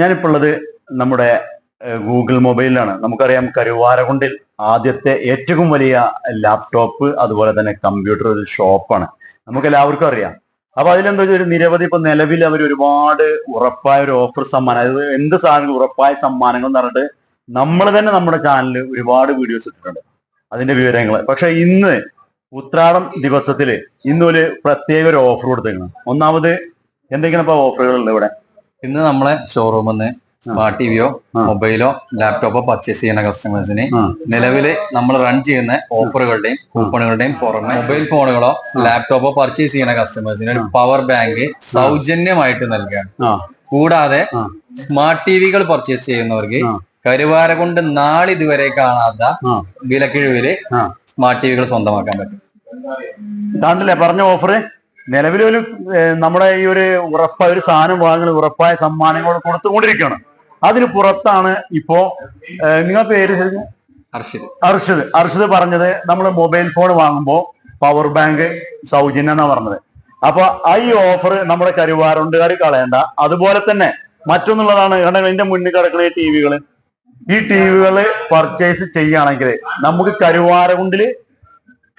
ഞാനിപ്പോൾ ഉള്ളത് നമ്മുടെ ഗൂഗിൾ മൊബൈലിലാണ്. നമുക്കറിയാം കരുവാരകുണ്ടിൽ ആദ്യത്തെ ഏറ്റവും വലിയ ലാപ്ടോപ്പ് അതുപോലെ തന്നെ കമ്പ്യൂട്ടർ ഒരു ഷോപ്പാണ്. നമുക്ക് എല്ലാവർക്കും അറിയാം. അപ്പൊ അതിലെന്താ ഒരു നിരവധി ഇപ്പൊ നിലവിൽ അവർ ഒരുപാട് ഉറപ്പായ ഒരു ഓഫർ സമ്മാനം അതായത് എന്ത് സാധനങ്ങൾ ഉറപ്പായ സമ്മാനങ്ങൾ എന്ന് പറഞ്ഞിട്ട് നമ്മൾ തന്നെ നമ്മുടെ ചാനലിൽ ഒരുപാട് വീഡിയോസ് ഇട്ടിട്ടുണ്ട്. അതിന്റെ വിവരങ്ങൾ പക്ഷെ ഇന്ന് ഉത്രാടം ദിവസത്തിൽ ഇന്നൊരു പ്രത്യേക ഒരു ഓഫർ കൊടുത്തേക്കണം. ഒന്നാമത് എന്തെങ്കിലും ഇപ്പൊ ഓഫറുകൾ ഉണ്ട് ഇവിടെ? ഇന്ന് നമ്മളെ ഷോറൂമിൽ നിന്ന് സ്മാർട്ട് ടിവിയോ മൊബൈലോ ലാപ്ടോപ്പോ പർച്ചേസ് ചെയ്യുന്ന കസ്റ്റമേഴ്സിന്. നിലവിൽ നമ്മൾ റൺ ചെയ്യുന്ന ഓഫറുകളുടെയും കൂപ്പണുകളുടെയും പുറമെ മൊബൈൽ ഫോണുകളോ ലാപ്ടോപ്പോ പർച്ചേസ് ചെയ്യുന്ന കസ്റ്റമേഴ്സിന് ഒരു പവർ ബാങ്ക് സൗജന്യമായിട്ട് നൽകുകയാണ് കൂടാതെ. സ്മാർട്ട് ടിവികൾ പർച്ചേസ് ചെയ്യുന്നവർക്ക്. കരുവാര കൊണ്ട് നാളിതുവരെ കാണാത്ത. വിലക്കിഴിവിൽ. സ്മാർട്ട് ടിവികൾ സ്വന്തമാക്കാൻ പറ്റും പറഞ്ഞ ഓഫർ നിലവിലൊരു ഒരു നമ്മുടെ ഈ ഒരു ഉറപ്പായ ഒരു സാധനം വാങ്ങുന്ന ഉറപ്പായ സമ്മാനങ്ങൾ കൊടുത്തുകൊണ്ടിരിക്കുകയാണ്. അതിന് പുറത്താണ് ഇപ്പോ നിങ്ങൾ പേര് അർഷദ്. അർഷദ്. അർഷദ് പറഞ്ഞത് നമ്മൾ മൊബൈൽ ഫോൺ വാങ്ങുമ്പോൾ പവർ ബാങ്ക് സൗജന്യം എന്നാ പറഞ്ഞത്. അപ്പൊ ആ ഈ ഓഫർ നമ്മുടെ കരുവാറുണ്ടുകാർ കളയണ്ട. അതുപോലെ തന്നെ മറ്റൊന്നുള്ളതാണ് കാരണം ഇതിന്റെ മുന്നിൽ കിടക്കുന്ന ഈ ടി വികൾ. ഈ ടി വികൾ പർച്ചേസ് ചെയ്യുകയാണെങ്കിൽ നമുക്ക് കരുവാരകുണ്ടിൽ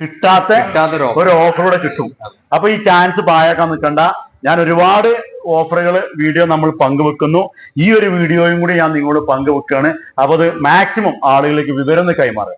കിട്ടാത്ത ഒരു ഓഫർ കൂടെ കിട്ടും. അപ്പൊ ഈ ചാൻസ് പായാക്കാൻ നിൽക്കണ്ട. ഞാൻ ഒരുപാട് ഓഫറുകൾ വീഡിയോ നമ്മൾ പങ്കുവെക്കുന്നു. ഈ ഒരു വീഡിയോയും കൂടി ഞാൻ നിങ്ങളോട് പങ്കുവെക്കുകയാണ്. അപ്പോൾ അത് മാക്സിമം ആളുകളിലേക്ക് വിവരം കൈമാറുക.